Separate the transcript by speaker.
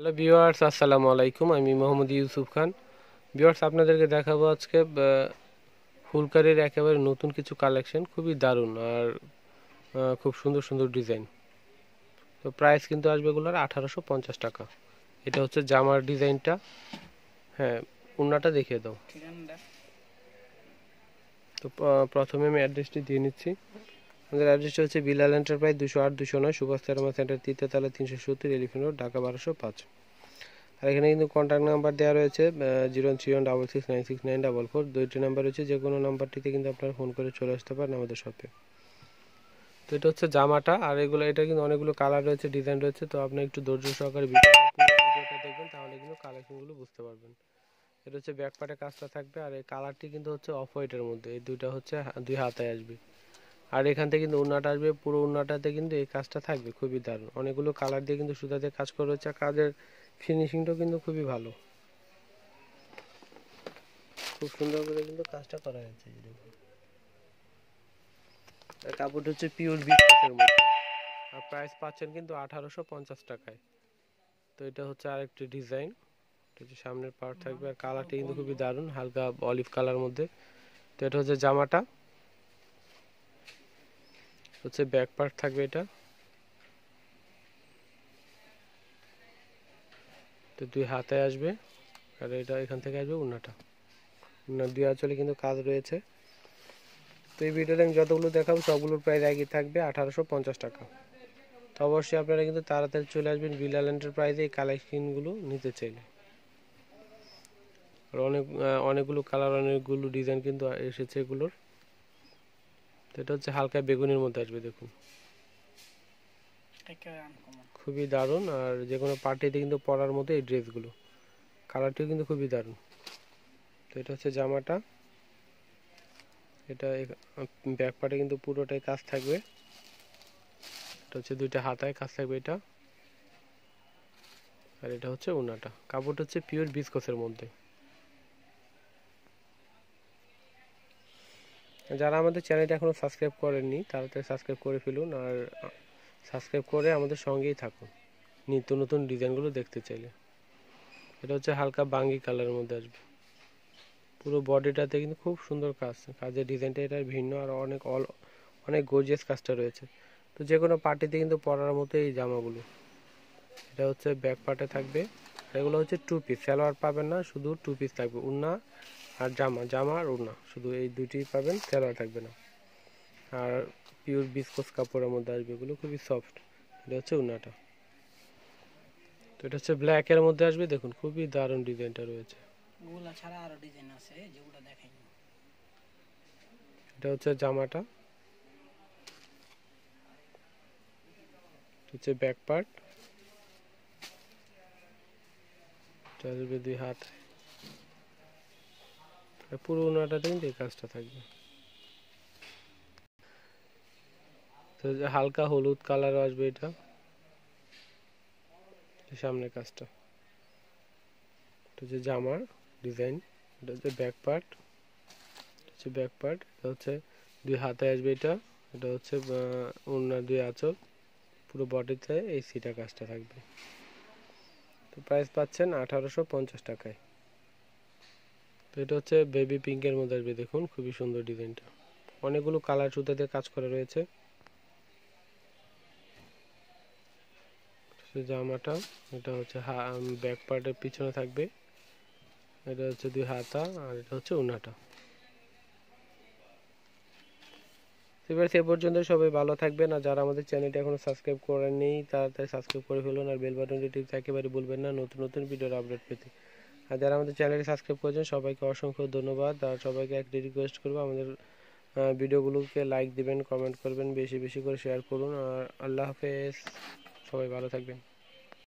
Speaker 1: Hello viewers আসসালামু আলাইকুম। আমি মোহাম্মদ ইউসুফ খান। ভিউয়ার্স আপনাদেরকে দেখাবো আজকে ফুলকারির একেবারে নতুন কিছু কালেকশন খুবই দারুণ আর খুব সুন্দর সুন্দর ডিজাইন তো প্রাইস কিন্তু আসবে এগুলোর আঠারোশো পঞ্চাশ টাকা। এটা হচ্ছে জামার ডিজাইনটা হ্যাঁ উন্নাটা দেখিয়ে দাও। তো প্রথমে আমি অ্যাড্রেসটি দিয়ে নিচ্ছি। আমাদের অ্যাড্রেসটা হচ্ছে বিলাল এন্টারপ্রাইজ দুশো আট, দুশো নয়, সুভাষ তেরমা সেন্টার, তৃতীয় তালা তিনশো সত্তর এলিফেন্ট রোড ঢাকা বারোশো পাঁচ। আর এখানে কিন্তু কন্ট্যাক্ট নাম্বার দেওয়া রয়েছে zero three one double six nine six nine double four দুইটি নাম্বার রয়েছে যে কোনো নাম্বারটিতে কিন্তু আপনারা ফোন করে চলে আসতে পারেন আমাদের শপে তো এটা হচ্ছে জামাটা, আর এগুলো, এটা কিন্তু অনেকগুলো কালার রয়েছে ডিজাইন রয়েছে, তো আপনি একটু ধৈর্য সহকারে দেখবেন, তাহলে কিন্তু কালেকশনগুলো বুঝতে পারবেন। এটা হচ্ছে ব্যাক পার্টে কাজটা থাকবে, আর এই কালারটি কিন্তু হচ্ছে অফ হোয়াইটের মধ্যে, এই দুইটা হচ্ছে দুই হাতায় আসবে। আর এখান থেকে কিন্তু উন্নাটা আসবে, পুরো উন্নাটাতে কিন্তু এই কাজটা থাকবে, খুবই দারুণ। অনেকগুলো কালার দিয়ে কিন্তু সুতাতে কাজ করা হচ্ছে কাজের ফিনিশিংটাও কিন্তু খুবই ভালো। খুব সুন্দর করে কিন্তু কাজটা করা হয়েছে। আর কাপড়টা হচ্ছে পিওর বিস্কুটের মধ্যে। আর প্রাইস পাচ্ছেন কিন্তু আঠারোশো পঞ্চাশ টাকায়। তো এটা হচ্ছে আরেকটি ডিজাইন সামনের পার্ট থাকবে, আর কালারটা কিন্তু খুবই দারুণ, হালকা অলিভ কালার মধ্যে। তো এটা হচ্ছে জামাটা। হচ্ছে ব্যাক পার্ট থাকবে এটা। তো দুই হাতে আসবে, আর এটা এখান থেকে আসবে উন্নাটা। উন্না দুই আঁচলে কিন্তু কাজ রয়েছে। তো এই ভিডিওতে আমি যতগুলো দেখাবো, সবগুলোর প্রাইস একই থাকবে, আঠারোশো পঞ্চাশ টাকা। তো অবশ্যই আপনারা কিন্তু তাড়াতাড়ি চলে আসবেন বিলাল এন্টারপ্রাইজে এই কালেকশনগুলো নিতে চাইলে। আর অনেক অনেকগুলো কালার অনেকগুলো ডিজাইন কিন্তু এসেছে এগুলোর। তো এটা হচ্ছে হালকা বেগুনের মধ্যে আসবে দেখুন। খুবই দারুণ আর যে কোনো পার্টিতে কিন্তু পরার মতো এই ড্রেসগুলো। কালারটিও কিন্তু খুবই দারুণ। তো এটা হচ্ছে জামাটা। এটা ব্যাক পার্টে কিন্তু পুরোটাই কাজ থাকবে। এটা হচ্ছে দুইটা হাতায় কাজ থাকবে এটা। আর এটা হচ্ছে ওনাটা। কাপড়টা হচ্ছে পিওর বিস্কসের মধ্যে। যারা আমাদের চ্যানেলটা এখনও সাবস্ক্রাইব করেননি তাড়াতাড়ি সাবস্ক্রাইব করে ফেলুন আর সাবস্ক্রাইব করে আমাদের সঙ্গেই থাকুন। নিত্য নতুন ডিজাইনগুলো দেখতে চাইলে। এটা হচ্ছে হালকা বাঙ্গি কালারের মধ্যে আসবে। পুরো বডিটাতে কিন্তু খুব সুন্দর কাজ, কাজের ডিজাইনটা এটা ভিন্ন আর অনেক অল, অনেক গর্জিয়াস কাজটা রয়েছে। তো যে কোনো পার্টিতে কিন্তু পরার মতো এই জামাগুলো। এটা হচ্ছে ব্যাক পার্টে থাকবে। এগুলো হচ্ছে টু পিস সালোয়ার পাবেন না, শুধু টু পিস থাকবে। উন্না আর জামা জামা আর উন্না শুধু এই দুইটি পাবেন সালোয়ার থাকবে না। আর পিওর বিস্কস কাপড়ের মধ্যে আসবে এগুলো খুবই সফট এটা হচ্ছে উন্নাটা তো এটা হচ্ছে ব্ল্যাকের মধ্যে আসবে দেখুন খুবই দারুণ ডিজাইনটা রয়েছে।
Speaker 2: ওগুলা ছাড়া আরও ডিজাইন আছে যেগুলো দেখাই
Speaker 1: এটা হচ্ছে জামাটা। হচ্ছে ব্যাক পার্ট আসবে দুই হাত। পুরো উনাটাতে কিন্তু এই কাজটা থাকবে। তো হালকা হলুদ কালার আসবে এটা। এই সামনের কাজটা। এটা হচ্ছে জামার ডিজাইন, এটা হচ্ছে ব্যাক পার্ট হচ্ছে ব্যাক পার্ট, এটা হচ্ছে দুই হাতে আসবে এটা এটা হচ্ছে ওনার দুই আঁচল, পুরো বডিতে এই সিটা কাজটা থাকবে। তো প্রাইস পাচ্ছেন আঠারোশো পঞ্চাশ টাকায়। তো এটা হচ্ছে বেবি পিঙ্কের মধ্যে আসবে, দেখুন, খুবই সুন্দর ডিজাইনটা। অনেকগুলো কালার সুতাতে কাজ করা রয়েছে। জামাটা, এটা হচ্ছে ব্যাক পার্টের পিছনে থাকবে। এটা হচ্ছে দুই হাতা আর এটা হচ্ছে উনাটা এবার সে পর্যন্ত সবাই ভালো থাকবেন আর যারা আমাদের চ্যানেলটা এখনও সাবস্ক্রাইব করেননি, তাড়াতাড়ি সাবস্ক্রাইব করে ফেলুন আর বেল বাটনটি টিপতে একেবারে ভুলবেন না। নতুন নতুন ভিডিওর আপডেট পেতে। আর যারা আমাদের চ্যানেলটি সাবস্ক্রাইব করেছেন, সবাইকে অসংখ্য ধন্যবাদ। আর সবাইকে একটি রিকোয়েস্ট করব, আমাদের ভিডিওগুলোকে লাইক দিবেন কমেন্ট করবেন, বেশি বেশি করে শেয়ার করুন। আর আল্লাহ হাফেজ। সবাই ভালো থাকবেন।